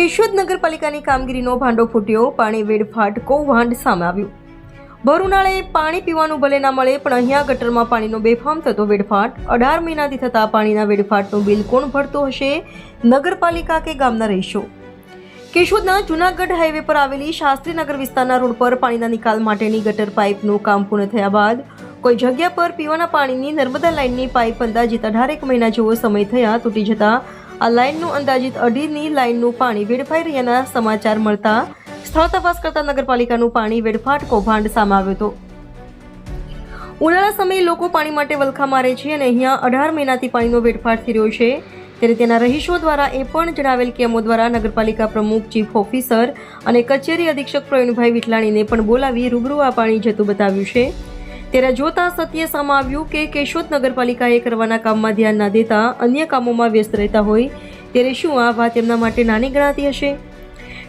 કેશોદ નગરપાલિકાની કામગીરીનો ભાંડો ફૂટ્યો, પાણી વેડફાટ, કૌભાંડ સામે આવ્યું. ભર પાણી પીવાનું ભલે ના મળે, પણ અહીંયા ગટરમાં પાણીનો બેફામ થતો વેડફાટ. અઢાર મહિનાથી થતા પાણીના વેડફાટનું બિલ કોણ ભરતો હશે? નગરપાલિકા કે ગામના રહીશો? કેશોદના જૂનાગઢ હાઈવે પર આવેલી શાસ્ત્રીનગર વિસ્તારના રોડ પર પાણીના નિકાલ માટેની ગટર પાઇપનું કામ પૂર્ણ થયા બાદ કોઈ જગ્યા પર પીવાના પાણીની નર્મદા લાઇનની પાઇપ અંદાજિત અઢારેક મહિના જેવો સમય થયા તૂટી જતા આ લાઇનનું અંદાજિત અઢીની લાઇનનું પાણી વેડફાઈ રહ્યાના સમાચાર મળતા સ્થળ તપાસ કરતા નગરપાલિકાનું પાણી વેડફાટ કૌભાંડ સામે આવ્યો હતો. ઉનાળા સમયે લોકો પાણી માટે વલખા મારે છે અને અહીંયા અઢાર મહિનાથી પાણીનો વેડફાટ થઈ રહ્યો છે. ત્યારે તેના રહીશો દ્વારા એ પણ જણાવેલ કે અમો દ્વારા નગરપાલિકા પ્રમુખ, ચીફ ઓફિસર અને કચેરી અધિક્ષક પ્રવીણભાઈ વિઠલાણીને પણ બોલાવી રૂબરૂ આ પાણી જતું બતાવ્યું છે. ત્યારે જોતા સત્ય સામે આવ્યું કે કેશોદ નગરપાલિકાએ કરવાના કામમાં ધ્યાન ના દેતા અન્ય કામોમાં વ્યસ્ત રહેતા હોય, ત્યારે શું આ વાત એમના માટે નાની ગણાતી હશે?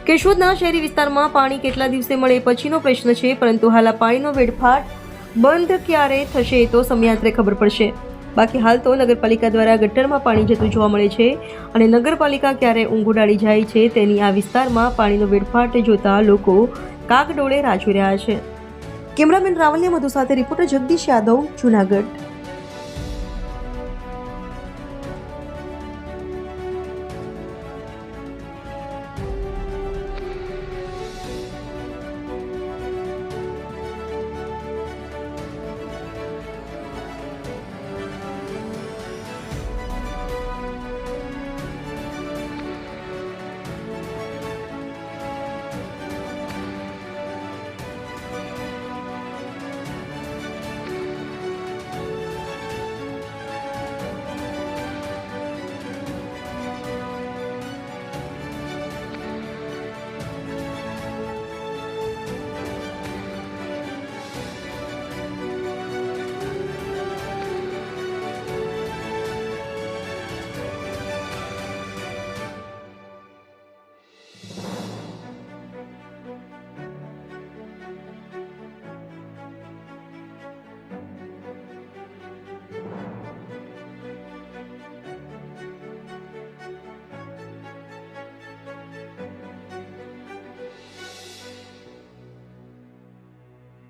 કેશોદના શહેરી વિસ્તારમાં પાણી કેટલા દિવસે મળે પછીનો પ્રશ્ન છે, પરંતુ હાલ પાણીનો વેડફાટ બંધ ક્યારે થશે તો સમયાંતરે ખબર પડશે. બાકી હાલ તો નગરપાલિકા દ્વારા ગટરમાં પાણી જતું જોવા મળે છે અને નગરપાલિકા ક્યારે ઊંઘ ઉડાડી જાય છે તેની આ વિસ્તારમાં પાણીનો વેડફાટ જોતા લોકો કાગડોળે રાહ રહ્યા છે. કેમેરામેન રાવલિયા મધુ સાથે રિપોર્ટર જગદીશ યાદવ જુનાગઢ.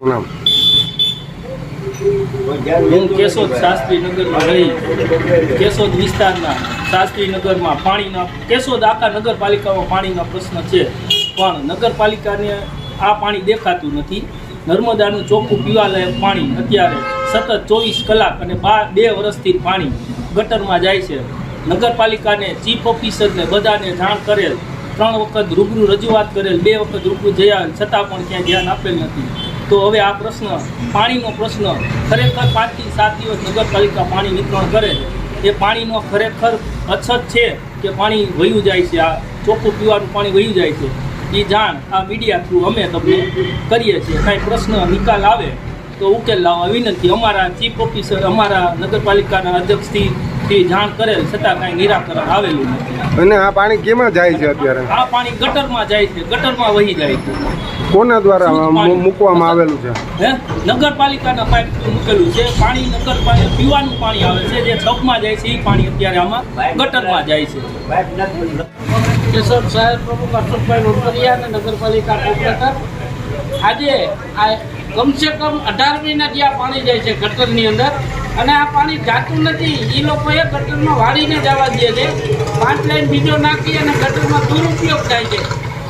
નામ હું કેશોદ શાસ્ત્રીનગરમાં રહી. કેશોદ વિસ્તારના શાસ્ત્રીનગરમાં પાણીના કેશોદ આખા નગરપાલિકામાં પાણીના પ્રશ્ન છે. પણ નગરપાલિકાને આ પાણી દેખાતું નથી. નર્મદાનું ચોખ્ખું પીવાલાયક પાણી અત્યારે સતત ચોવીસ કલાક અને બાર બે વર્ષથી પાણી ગટરમાં જાય છે. નગરપાલિકાને ચીફ ઓફિસરને બધાને જાણ કરેલ ત્રણ વખત રૂબરૂ રજૂઆત કરેલ, બે વખત રૂબરૂ જયા છતાં પણ ક્યાંય ધ્યાન આપેલ નથી. તો હવે આ પ્રશ્ન, પાણીનો પ્રશ્ન, ખરેખર પાંચથી સાત દિવસ નગરપાલિકા પાણી વિતરણ કરે એ પાણીનો ખરેખર અછત છે કે પાણી વયું જાય છે? આ ચોખ્ખું પીવાનું પાણી વયું જાય છે? એ જાણ આ મીડિયા થ્રુ અમે તમને કરીએ છીએ. કાંઈ પ્રશ્ન નિકાલ આવે તો ઉકેલ લાવવા વિનંતી. અમારા ચીફ ઓફિસર અમારા નગરપાલિકાના અધ્યક્ષથી થી જાણ કરેલ છતાં કાંઈ નિરાકરણ આવેલું નથી. અને આ પાણી કેમાં જાય છે અત્યારે? આ પાણી ગટરમાં જાય છે ગટરમાં વહી જાય છે. કોના દ્વારા મૂકવામાં આવેલું છે? હે? નગરપાલિકાના પાઇપ મૂકેલું છે. પાણી નગરપાલિકા પીવાનું પાણી આવે છે જે છબમાં જાય છે એ પાણી અત્યારે આમાં ગટરમાં જાય છે. કેશવ શહેર પ્રમુખ અશોકભાઈ રોટરિયા અને નગરપાલિકા કોર્પોરેટર આજે આ કમસે કમ અઢાર મહિનાથી આ પાણી જાય છે ગટરની અંદર. અને આ પાણી જાતું નથી. એ લોકોએ ગટરમાં વાળીને જવા દે છે. પાંચ લાઈન બીજો નાખી અને ગટરમાં દુરુપયોગ થાય છે.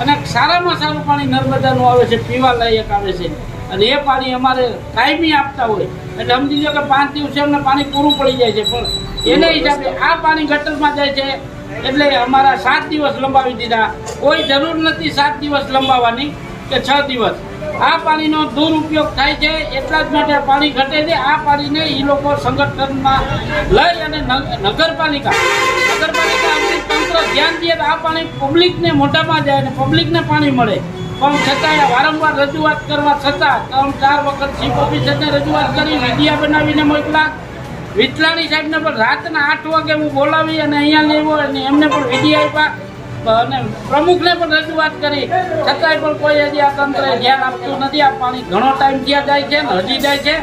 અને સારામાં સારું પાણી નર્મદાનું આવે છે, પીવા લાયક આવે છે. અને એ પાણી અમારે કાયમી આપતા હોય. એટલે સમજી લો કે પાંચ દિવસે અમને પાણી પૂરું પડી જાય છે. પણ એના હિસાબે આ પાણી ગટરમાં જાય છે એટલે અમારા સાત દિવસ લંબાવી દીધા. કોઈ જરૂર નથી સાત દિવસ લંબાવવાની કે છ દિવસ. આ પાણીનો દુરુપયોગ થાય છે, એટલા જ માટે પાણી ઘટે છે. આ પાણીને એ લોકો સંગઠનમાં લઈ અને નગરપાલિકા નગરપાલિકા તંત્ર ધ્યાન દે આ પાણી પબ્લિકને મોઢામાં જાય અને પબ્લિકને પાણી મળે. પણ છતાંય વારંવાર રજૂઆત કરવા છતાં ત્રણ, ચાર વખત ચીફ ઓફિસરને રજૂઆત કરી મીડિયા બનાવીને મોકલા. વિઠલાણી સાહેબને પણ રાતના આઠ વાગે હું બોલાવી અને અહીંયા લેવો અને એમને પણ વિધિ આપ્યા. અને પ્રમુખને પણ રજૂઆત કરી. છતાંય પણ કોઈ હજી આ તંત્રએ ધ્યાન આપતું નથી. આ પાણી ઘણો ટાઈમ ત્યાં જાય છે ને હજી જાય છે.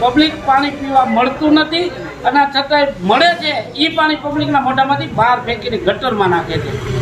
પબ્લિક પાણી પીવા મળતું નથી અને છતાંય મળે છે. એ પાણી પબ્લિકના મોઢામાંથી બહાર ફેંકીને ગટરમાં નાખે છે.